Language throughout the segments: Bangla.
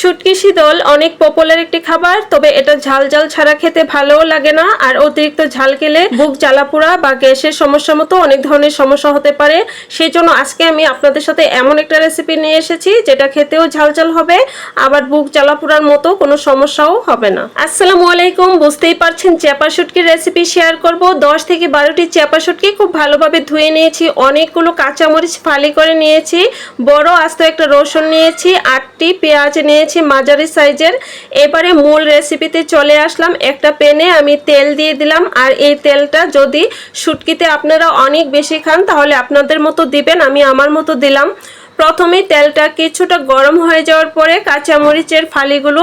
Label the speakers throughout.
Speaker 1: শুটকি শীতল অনেক পপুলার একটি খাবার, তবে এটা ঝাল ঝাল ছাড়া খেতে ভালোও লাগে না। আর অতিরিক্ত ঝাল খেলে বুক জ্বালাপোড়া বা গ্যাসের সমস্যা মতো অনেক ধরনের সমস্যা হতে পারে। সেই জন্য আজকে আমি আপনাদের সাথে এমন একটা রেসিপি নিয়ে এসেছি, যেটা খেতেও ঝাল ঝাল হবে, আবার বুক জ্বালাপোড়ার মতো কোনো সমস্যাও হবে না। আসসালামু আলাইকুম, বুঝতেই পারছেন চেপা শুটকির রেসিপি শেয়ার করব। দশ থেকে বারোটি চেপা শুটকি খুব ভালোভাবে ধুয়ে নিয়েছি, অনেকগুলো কাঁচামরিচ ফালি করে নিয়েছি, বড় আস্ত একটা রসুন নিয়েছি, আটটি পেঁয়াজ নিয়েছি মাঝারি সাইজের। এবারে মূল রেসিপিতে চলে আসলাম একটা প্যানে। আমি তেল দিয়ে দিলাম। আর এই তেলটা যদি শুটকিতে আপনারা অনেক বেশি খান, তাহলে আপনাদের মতো দিবেন। আমি আমার মতো দিলাম। প্রথমে তেলটা কিছুটা গরম হয়ে যাওয়ার পরে কাঁচামরিচের ফালিগুলো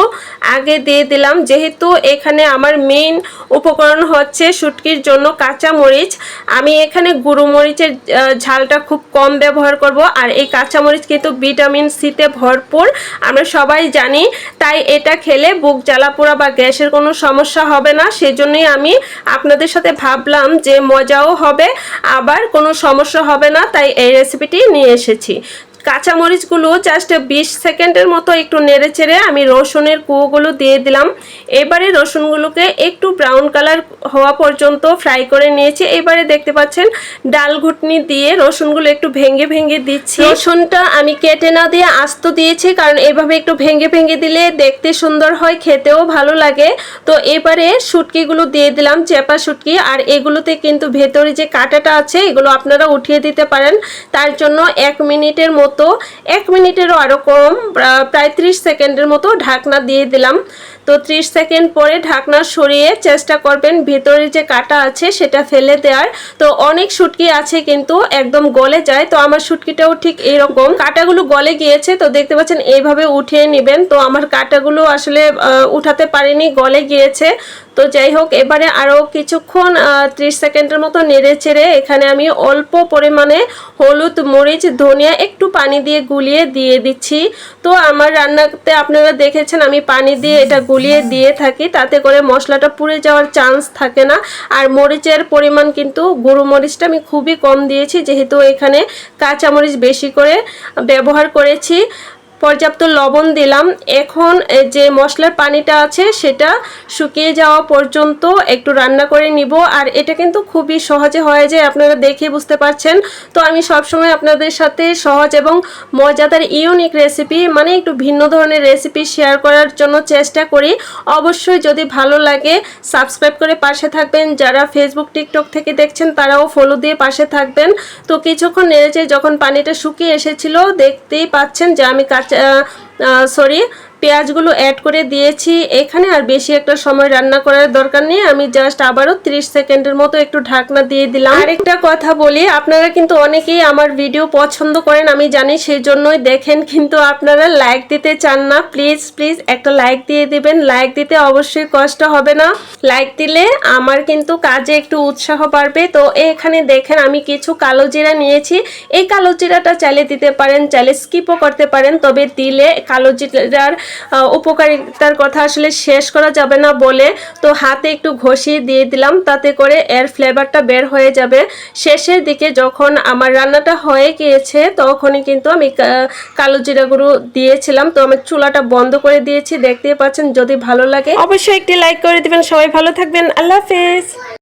Speaker 1: আগে দিয়ে দিলাম। যেহেতু এখানে আমার মেইন উপকরণ হচ্ছে শুটকির জন্য কাঁচামরিচ আমি এখানে গুঁড়ো মরিচের আহ, ঝালটা খুব কম ব্যবহার করব। আর এই কাঁচামরিচ কিন্তু ভিটামিন সিতে ভরপুর আমরা সবাই জানি। তাই এটা খেলে বুক জ্বালা পোড়া বা গ্যাসের কোনো সমস্যা হবে না। সেজন্যই আমি আপনাদের সাথে ভাবলাম যে মজাও হবে আবার কোনো সমস্যা হবে না। তাই এই রেসিপিটি নিয়ে এসেছি। কাঁচামরিচগুলো জাস্ট বিশ সেকেন্ডের মতো একটু নেড়ে চেড়ে আমি রসুনের কুয়োগুলো দিয়ে দিলাম। এবারে রসুনগুলোকে একটু ব্রাউন কালার হওয়া পর্যন্ত ফ্রাই করে নিয়েছি। এবারে দেখতে পাচ্ছেন, ডাল ঘুটনি দিয়ে রসুনগুলো একটু ভেঙে ভেঙে দিচ্ছি। রসুনটা আমি কেটে না দিয়ে আস্ত দিয়েছি, কারণ এভাবে একটু ভেঙে ভেঙে দিলে দেখতে সুন্দর হয়, খেতেও ভালো লাগে। তো এবারে শুটকিগুলো দিয়ে দিলাম, চেপা শুটকি। আর এগুলোতে কিন্তু ভেতরে যে কাঁটাটা আছে, এগুলো আপনারা উঠিয়ে দিতে পারেন। তার জন্য এক মিনিটের মতো এক মিনিটেরও আরও কম প্রায় ত্রিশ সেকেন্ডের মতো ঢাকনা দিয়ে দিলাম। তো ত্রিশ সেকেন্ড পরে ঢাকনা সরিয়ে চেষ্টা করবেন ভেতরে যে কাটা আছে সেটা ফেলে দেওয়ার। তো অনেক শুটকি আছে কিন্তু একদম গলে যায়। তো আমার শুটকিটাও ঠিক এরকম। কাটাগুলো গলে গিয়েছে, তো দেখতে পাচ্ছেন এইভাবে উঠিয়ে নেবেন। তো আমার কাটাগুলো আসলে উঠাতে পারিনি, গলে গিয়েছে। তো যাই হোক, এবারে আরও কিছুক্ষণ ত্রিশ সেকেন্ডের মতো নেড়ে চেড়ে এখানে আমি অল্প পরিমাণে হলুদ, মরিচ, ধনিয়া একটু পানি দিয়ে গুলিয়ে দিয়ে দিচ্ছি। তো আমার রান্নাতে আপনারা দেখেছেন, আমি পানি দিয়ে এটা গুলিয়ে দিয়ে থাকি, তাতে করে মশলাটা পুড়ে যাওয়ার চান্স থাকে না। আর মরিচের পরিমাণ কিন্তু, গুঁড়ো মরিচটা আমি খুবই কম দিয়েছি, যেহেতু এখানে কাঁচামরিচ বেশি করে ব্যবহার করেছি। পর্যাপ্ত লবণ দিলাম। এখন যে মশলার পানিটা আছে, সেটা শুকিয়ে যাওয়া পর্যন্ত একটু রান্না করে নিব। আর এটা কিন্তু খুবই সহজে হয়ে যায় আপনারা দেখে বুঝতে পারছেন। তো আমি সবসময় আপনাদের সাথে সহজ এবং মজাদার ইউনিক রেসিপি মানে একটু ভিন্ন ধরনের রেসিপি শেয়ার করার জন্য চেষ্টা করি। অবশ্যই যদি ভালো লাগে সাবস্ক্রাইব করে পাশে থাকবেন। যারা ফেসবুক টিকটক থেকে দেখছেন, তারাও ফলো দিয়ে পাশে থাকবেন। তো কিছুক্ষণ নেড়েছে যখন পানিটা শুকিয়ে এসেছিল, দেখতেই পাচ্ছেন যে আমি কাঁচা সরি পেঁয়াজগুলো অ্যাড করে দিয়েছি। এখানে আর বেশি একটা সময় রান্না করার দরকার নেই। আমি জাস্ট আবারও 30 সেকেন্ডের মতো একটু ঢাকনা দিয়ে দিলাম। আরেকটা কথা বলি, আপনারা কিন্তু অনেকেই আমার ভিডিও পছন্দ করেন, আমি জানি সেই জন্যই দেখেন, কিন্তু আপনারা লাইক দিতে চান না। প্লিজ প্লিজ একটা লাইক দিয়ে দিবেন। লাইক দিতে অবশ্যই কষ্ট হবে না। লাইক দিলে আমার কিন্তু কাজে একটু উৎসাহ বাড়বে। তো এখানে দেখেন, আমি কিছু কালো জিরা নিয়েছি। এই কালো জিরাটা চাইলে দিতে পারেন, চাইলে স্কিপও করতে পারেন। তবে দিলে কালো জিরার উপকারিতার কথা আসলে শেষ করা যাবে না বলে তো হাতে একটু ঘষিয়ে দিয়ে দিলাম, তাতে করে এর ফ্লেভারটা বের হয়ে যাবে। শেষের দিকে যখন আমার রান্নাটা হয়ে গিয়েছে, তখনই কিন্তু আমি কালো জিরাগুলো দিয়েছিলাম। তো আমি চুলাটা বন্ধ করে দিয়েছি, দেখতেই পাচ্ছেন যদি ভালো লাগে। অবশ্যই একটি লাইক করে দিবেন। সবাই ভালো থাকবেন। আল্লাহ হাফেজ।